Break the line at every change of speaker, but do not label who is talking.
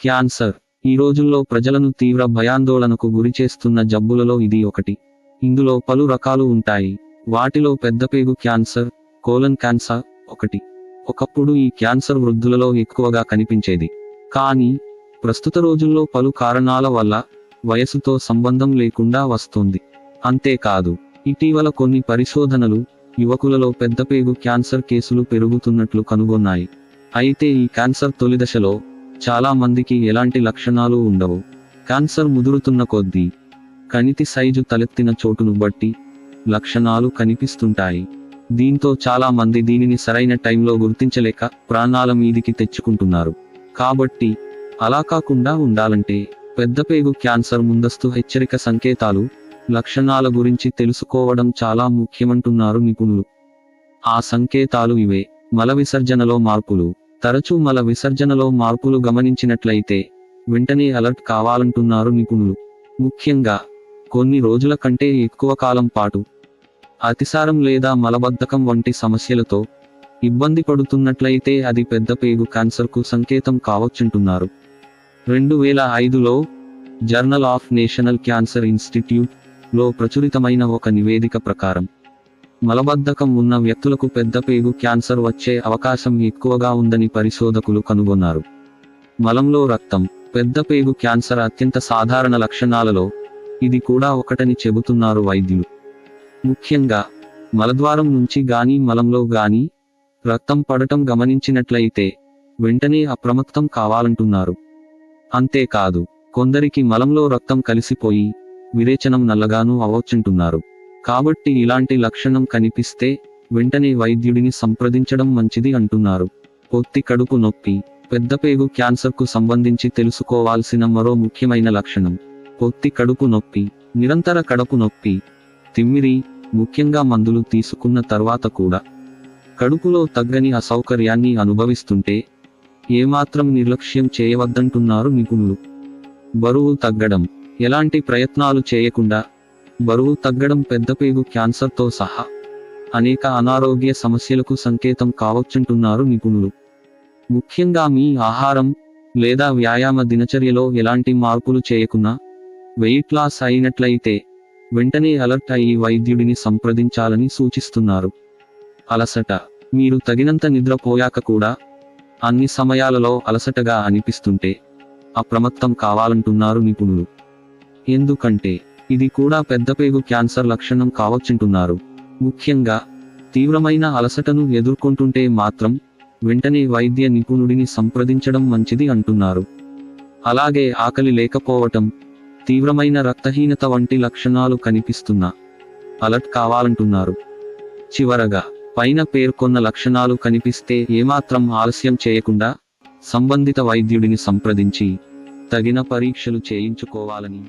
Cancer ఈ రోజుల్లో ప్రజలను తీవ్ర భయాందోళనకు గురిచేస్తున్న జబ్బులలో ఇది ఒకటి. ఇందులో పలు రకాలు ఉంటాయి. వాటిలో పెద్దపేగు క్యాన్సర్ కోలన్ క్యాన్సర్ ఒకటి. ఒకప్పుడు ఈ క్యాన్సర్ వృద్ధులలో ఎక్కువగా కనిపించేది. కానీ ప్రస్తుత రోజుల్లో పలు కారణాల వల్ల వయసుతో సంబంధం లేకుండా వస్తుంది. అంతేకాదు ఇటీవల కొన్ని పరిశోధనలు యువకులలో పెద్దపేగు క్యాన్సర్ కేసులు పెరుగుతున్నట్లు కనుగొన్నాయి. అయితే ఈ క్యాన్సర్ తొలి దశలో చాలా మందికి ఎలాంటి లక్షణాలు ఉండవు. క్యాన్సర్ ముదురుతున్న కొద్దీ కణితి సైజు తలెత్తిన చోటును బట్టి లక్షణాలు కనిపిస్తుంటాయి. దీంతో చాలా మంది దీనిని సరైన టైంలో గుర్తించలేక ప్రాణాల మీదికి తెచ్చుకుంటున్నారు. కాబట్టి అలా కాకుండా ఉండాలంటే పెద్దపేగు క్యాన్సర్ ముందస్తు హెచ్చరిక సంకేతాలు లక్షణాల గురించి తెలుసుకోవడం చాలా ముఖ్యమంటున్నారు నిపుణులు. ఆ సంకేతాలు ఇవే. మల విసర్జనలో మార్పులు. తరచూ మల విసర్జనలో మార్పులు గమనించినట్లయితే వెంటనే అలర్ట్ కావాలంటున్నారు నిపుణులు. ముఖ్యంగా కొన్ని రోజుల కంటే ఎక్కువ కాలం పాటు అతిసారం లేదా మలబద్ధకం వంటి సమస్యలతో ఇబ్బంది పడుతున్నట్లయితే అది పెద్ద పేగు క్యాన్సర్కు సంకేతం కావచ్చుంటున్నారు. రెండు వేల ఐదులో జర్నల్ ఆఫ్ నేషనల్ క్యాన్సర్ ఇన్స్టిట్యూట్లో ప్రచురితమైన ఒక నివేదిక ప్రకారం మలబద్ధకం ఉన్న వ్యక్తులకు పెద్ద పేగు క్యాన్సర్ వచ్చే అవకాశం ఎక్కువగా ఉందని పరిశోధకులు కనుగొన్నారు. మలంలో రక్తం పెద్ద పేగు క్యాన్సర్ అత్యంత సాధారణ లక్షణాలలో ఇది కూడా ఒకటని చెబుతున్నారు వైద్యులు. ముఖ్యంగా మలద్వారం నుంచి గాని మలంలో గాని రక్తం పడటం గమనించినట్లయితే వెంటనే అప్రమత్తం కావాలంటున్నారు. అంతేకాదు కొందరికి మలంలో రక్తం కలిసిపోయి విరేచనం నల్లగానూ అవ్వచ్చుంటున్నారు. కాబట్టి ఇలాంటి లక్షణం కనిపిస్తే వెంటనే వైద్యుడిని సంప్రదించడం మంచిది అంటున్నారు. పొత్తి కడుపు నొప్పి పెద్దపేగు క్యాన్సర్కు సంబంధించి తెలుసుకోవాల్సిన మరో ముఖ్యమైన లక్షణం. పొత్తి కడుపు నొప్పి నిరంతర కడుపు నొప్పి. తిమ్మిరి ముఖ్యంగా మందులు తీసుకున్న తర్వాత కూడా. కడుపులో తగ్గని అసౌకర్యాన్ని అనుభవిస్తుంటే ఏమాత్రం నిర్లక్ష్యం చేయవద్దంటున్నారు నిపుణులు. బరువు తగ్గడం ఎలాంటి ప్రయత్నాలు చేయకుండా బరువు తగ్గడం పెద్దపేగు క్యాన్సర్తో సహా అనేక అనారోగ్య సమస్యలకు సంకేతం కావచ్చుంటున్నారు నిపుణులు. ముఖ్యంగా మీ ఆహారం లేదా వ్యాయామ దినచర్యలో ఎలాంటి మార్పులు చేయకున్నా వెయిట్ లాస్ అయినట్లయితే వెంటనే అలర్ట్ అయ్యి వైద్యుడిని సంప్రదించాలని సూచిస్తున్నారు. అలసట మీరు తగినంత నిద్రపోయాక కూడా అన్ని సమయాలలో అలసటగా అనిపిస్తుంటే అప్రమత్తం కావాలంటున్నారు నిపుణులు. ఎందుకంటే ఇది కూడా పెద్దపేగు క్యాన్సర్ లక్షణం కావచ్చుంటున్నారు. ముఖ్యంగా తీవ్రమైన అలసటను ఎదుర్కొంటుంటే మాత్రం వెంటనే వైద్య నిపుణుడిని సంప్రదించడం మంచిది అంటున్నారు. అలాగే ఆకలి లేకపోవటం తీవ్రమైన రక్తహీనత వంటి లక్షణాలు కనిపిస్తున్న అలర్ట్ కావాలంటున్నారు. చివరగా పైన పేర్కొన్న లక్షణాలు కనిపిస్తే ఏమాత్రం ఆలస్యం చేయకుండా సంబంధిత వైద్యుడిని సంప్రదించి తగిన పరీక్షలు చేయించుకోవాలని